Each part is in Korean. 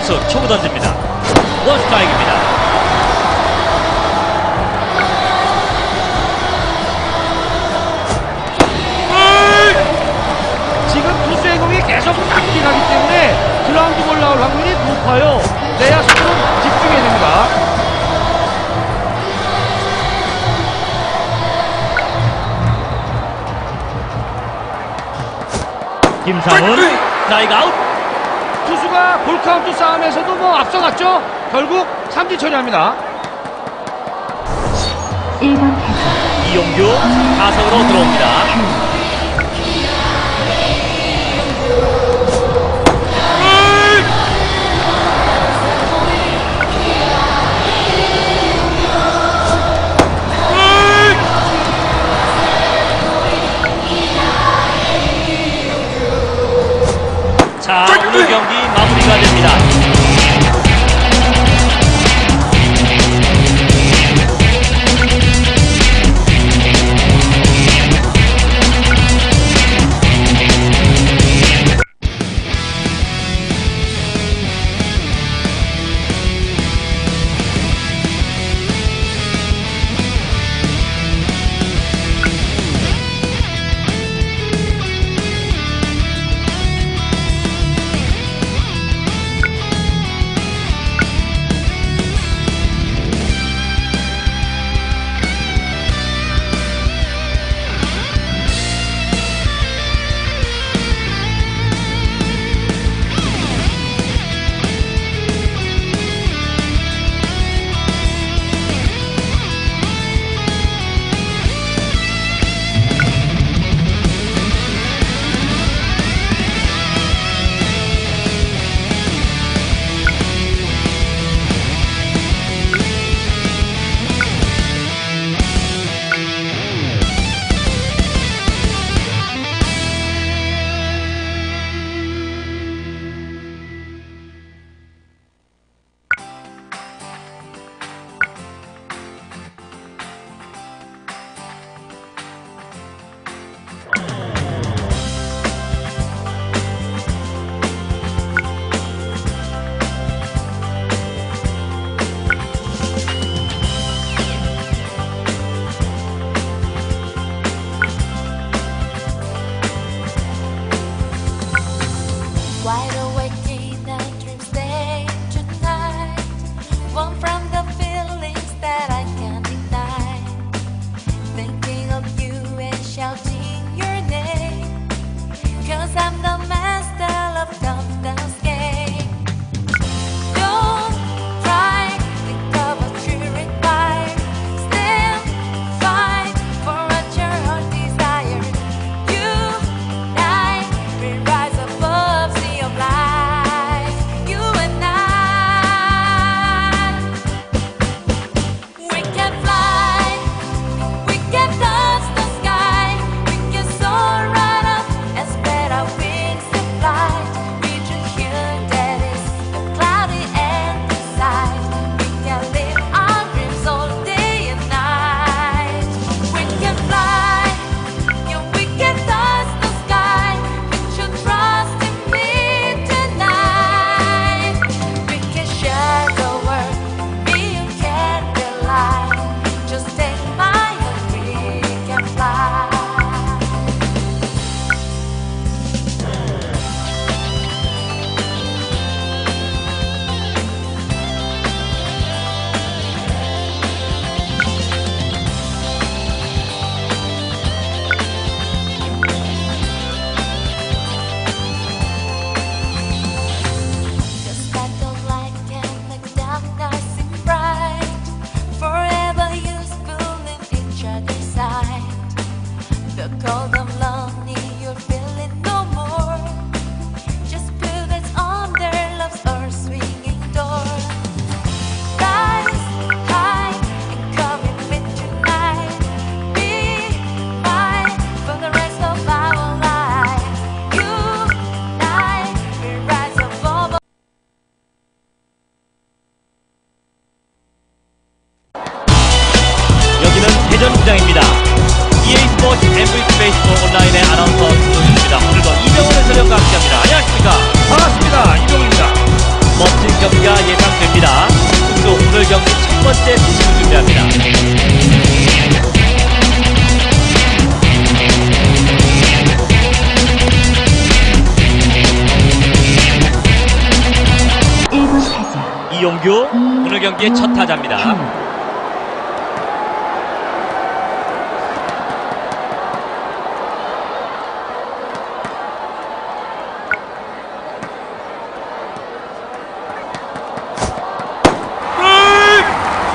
투수 초구 던집니다. 원 스트라이크입니다. 지금 투수의 공이 계속 낮게 가기 때문에 그라운드 볼 나올 확률이 높아요. 내야 수는 집중해야 됩니다. 김상훈 스트라이크 아웃. 투수가 볼 카운트 싸움에서도 뭐 앞서갔죠. 결국 삼진 처리합니다. 1번 타자 이용규 타석으로 들어옵니다. 자, 오늘 경기 dám ngắm 이병규 오늘 경기의 첫 타자입니다.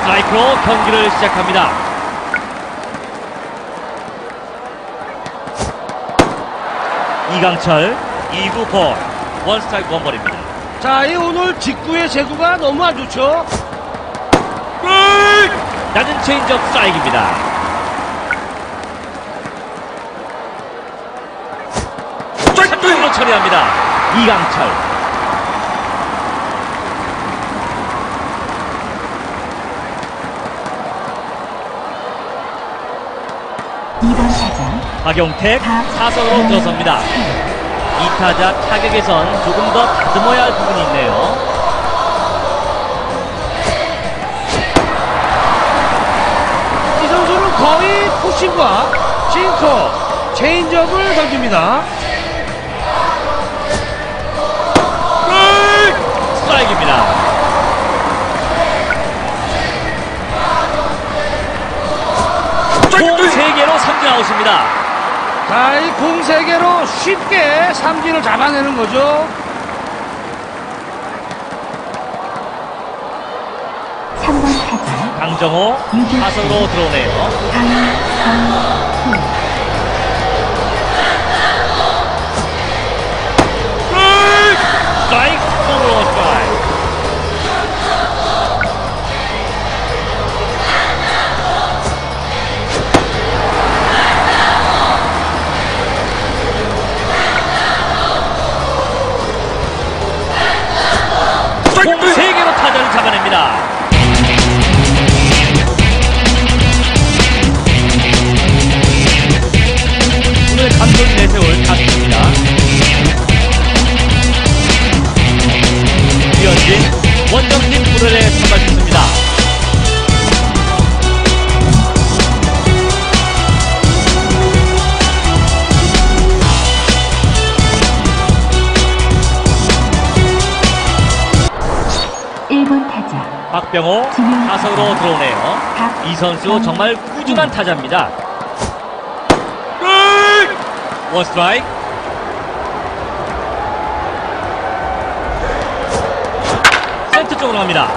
스트라이크로 경기를 시작합니다. 이강철 2구 볼 원스트라이크 원볼입니다. 자, 이 오늘 직구의 제구가 너무 안 좋죠? 낮은 체인지업 스트라이크입니다. 삼진으로 처리합니다. 이강철. 이번 타자 박용택 사선으로 들어섭니다. 이 타자 타격에선 조금 더 다듬어야 할 부분이 있네요. 이 선수는 거의 푸싱과 싱커, 체인지업을 던집니다. 쉽게 삼진을 잡아내는 거죠. 3번 타자 강정호 사선으로 들어오네요. 강성호 스트라이크, 스트라이크, 스트라이크. 박병호 타석으로 들어오네요. 이 선수 정말 꾸준한 타자입니다. 원 스트라이크. 센터 쪽으로 갑니다.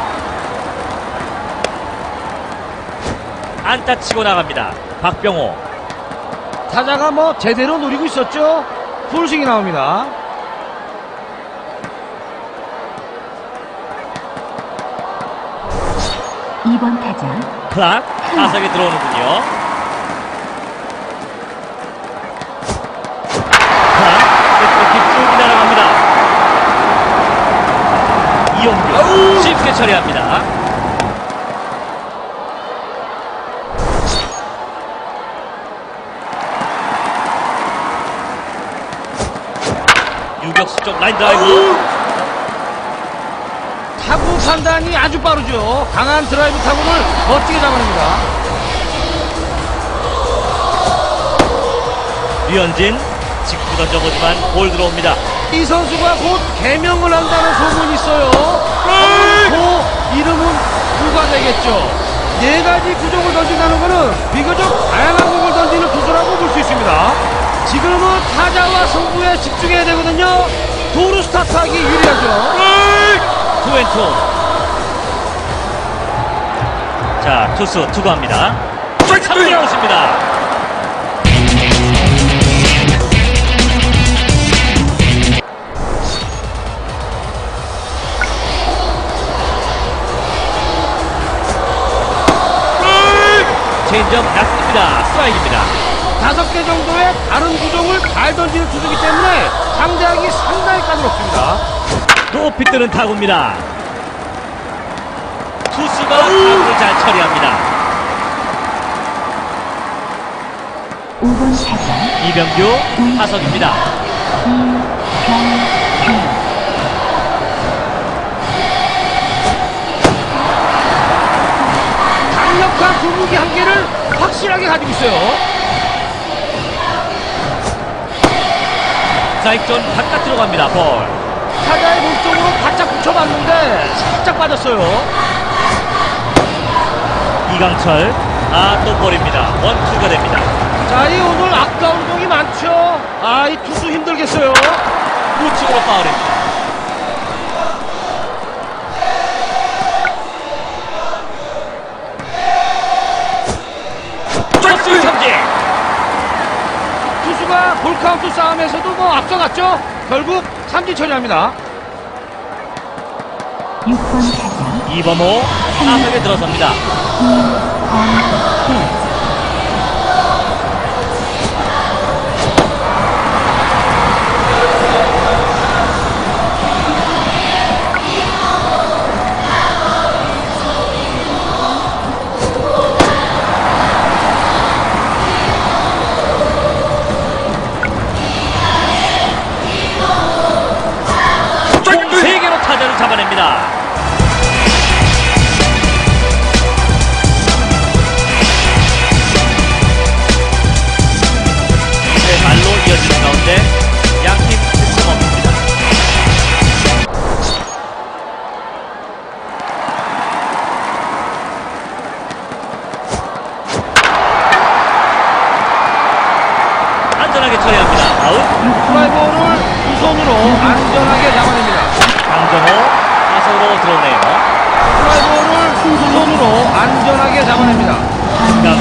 안타 치고 나갑니다. 박병호. 타자가 뭐 제대로 노리고 있었죠? 풀스윙이 나옵니다. 이번 타자 클락 타석에 들어오는군요. 클락 끝까지 쭉 날아갑니다. 이용규 쉽게 처리합니다. 유격수 쪽 라인 드라이브 타구 판단이 아주 빠르죠. 강한 드라이브 타구를 멋지게 잡아냅니다. 류현진 직구 던져보지만 볼 들어옵니다. 이 선수가 곧 개명을 한다는 소문이 있어요. 그 이름은 누가 되겠죠? 네 가지 구종을 던진다는 것은 비교적 다양한 공을 던지는 투수라고 볼 수 있습니다. 지금은 타자와 승부에 집중해야 되거든요. 도루 스타트하기 유리하죠. 투앤투. 자, 투수 투구합니다. 3루 아웃입니다. 체인지업 낮습니다. 스트라이크입니다. 다섯 개 정도의 다른 구종을 잘 던지는 투수이기 때문에 상대하기 상당히 까다롭습니다. 높이 뜨는 타구입니다. 투수가 타구를 잘 처리합니다. 5번 타자 이병규 타석입니다. 이병규 강력한 두무기 한 개를 확실하게 가지고 있어요. 스트라이크 존 바깥으로 갑니다. 볼. 타자의 몸쪽으로 바짝 붙여봤는데 살짝 빠졌어요. 이강철. 아, 또 볼입니다. 원투가 됩니다. 자, 이 오늘 아까운 공이 많죠. 아, 이 투수 힘들겠어요. 우측으로 파울입니다. 쳤을 삼진. 투수가 볼카운트 싸움에서도 뭐 앞서갔죠. 결국 삼진 처리합니다. 6번 타자 이범호 타석에 들어섭니다. 세 개로 타자를 잡아냅니다.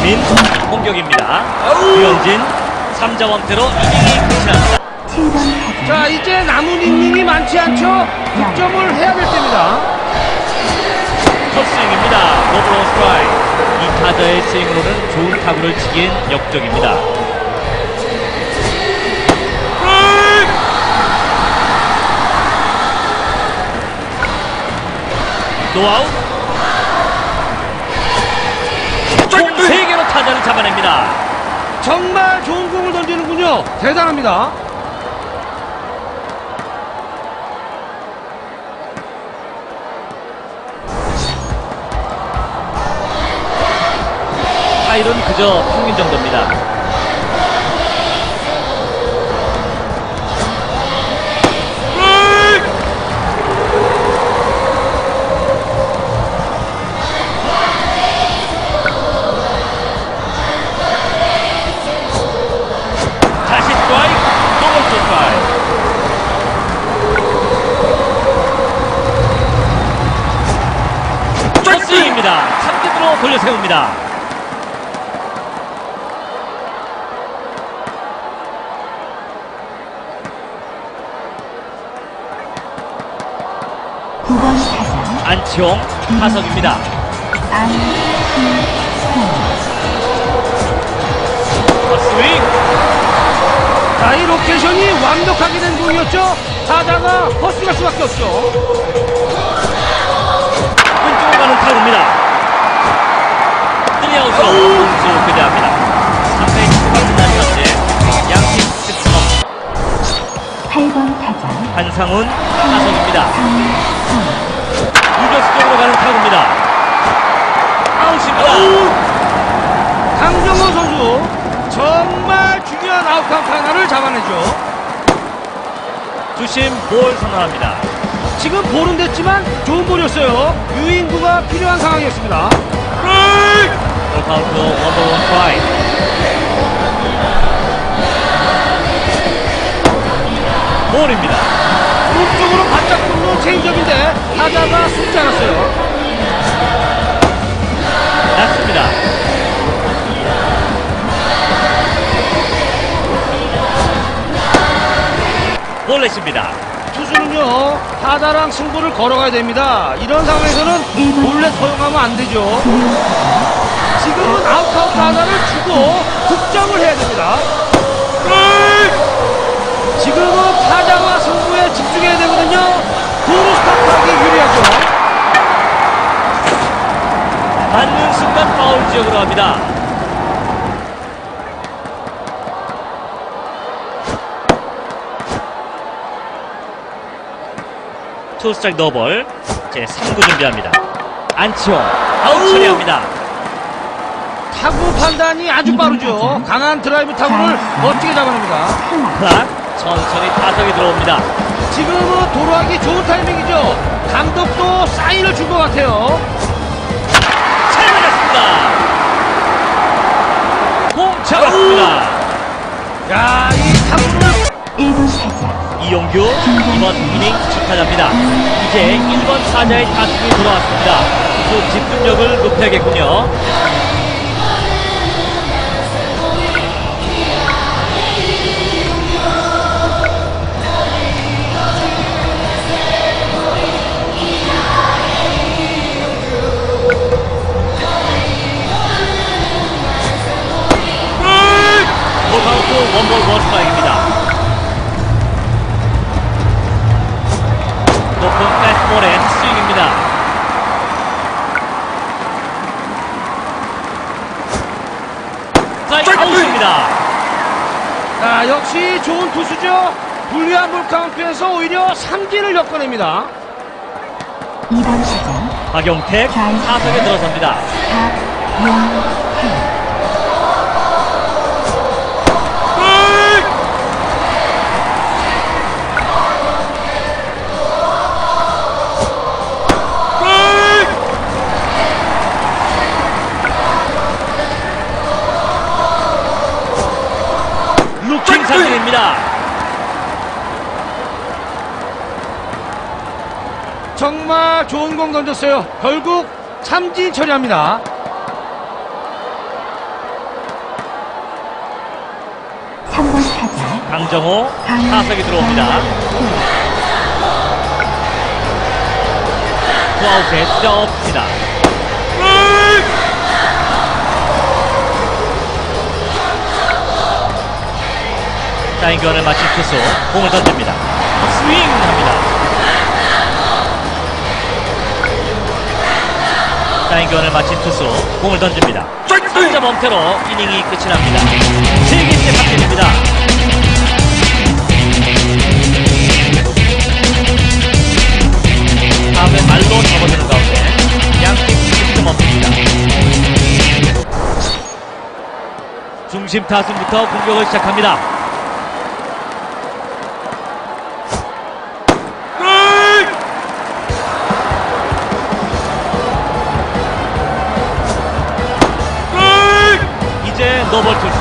강민 공격입니다. 유현진 3자 왕태로 이닝이 끝이 납니다. 7번 타자 자, 이제 남은 이닝이 많지 않죠? 득점을 해야 될 때입니다. 첫 스윙입니다. 노브로 스트라이크. 이 타자의 스윙으로는 좋은 타구를 치기엔 역적입니다. 노아웃. 잡아냅니다. 정말 좋은 공을 던지는군요. 대단합니다. 타일은 그저 평균 정도입니다. 돌려 세웁니다. 구번 타자 안치홍 타석입니다. 스윙 자, 이 로케이션이 완벽하게 된 공이었죠? 타자가 헛스갈 수밖에 없죠. 왼쪽으로 가는 타구입니다. 트리아웃으로 공수 교대합니다. 3회 초가 끝난 현재 양팀 득점 8번 타자 한상훈. 강성 유격수 쪽으로 가는 타구입니다. 아웃입니다. 강정호 선수 정말 중요한 아웃카운트 하나를 잡아내죠. 주심 볼 선언합니다. 지금 볼은 됐지만 좋은 볼이었어요. 유인구가 필요한 상황이었습니다. 볼 카운트 원더 원 트라이. 볼입니다. 오른쪽으로 바짝 붙는 체인지업인데 타자가 숨지 않았어요. 낮습니다. 볼넷입니다. 투수는요 타자랑 승부를 걸어가야 됩니다. 이런 상황에서는 볼넷 허용하면 안 되죠. 지금은 아웃카운트 하나를 주고 득점을 해야 됩니다. 지금은 타자와 승부에 집중해야 되거든요. 도루 스타트하기 유리하죠. 받는 순간 파울 지역으로 합니다. 투 스트라이크 노볼 제 3구 준비합니다. 안치홍 아웃 처리합니다. 타구 판단이 아주 빠르죠. 강한 드라이브 타구를 멋지게 잡아냅니다. 천천히 타석에 들어옵니다. 지금은 도로하기 좋은 타이밍이죠. 감독도 사인을 준 것 같아요. 잘 맞았습니다. 공 잡았습니다. 야, 이 탐구를 1번 타자 이용규 이번 이닝 주타자입니다. 이제 1번 타자의 타순이 돌아왔습니다. 또 집중력을 높여야겠군요. 원볼 원스트라이크입니다. 높은 패스볼의 스윙입니다. 사이 아웃입니다. 자, 역시 좋은 투수죠. 불리한 볼 카운트에서 오히려 삼진을 엮어냅니다. 2번 타자 박용택 타석에 들어섭니다. 박용 좋은 공 던졌어요. 결국 삼진 처리합니다. 강정호 타석에 들어옵니다. 투아웃에 주자 없습니다. 사인견을 마친 투수 공을 던집니다. 스윙합니다. 사인견을 마친 투수 공을 던집니다. 3점 엄태로 이닝이 끝이 납니다. 7개째 박진입니다. 다음에 말로 접어드는 가운데 양팀 10점 없습니다. 중심 타순부터 공격을 시작합니다. double to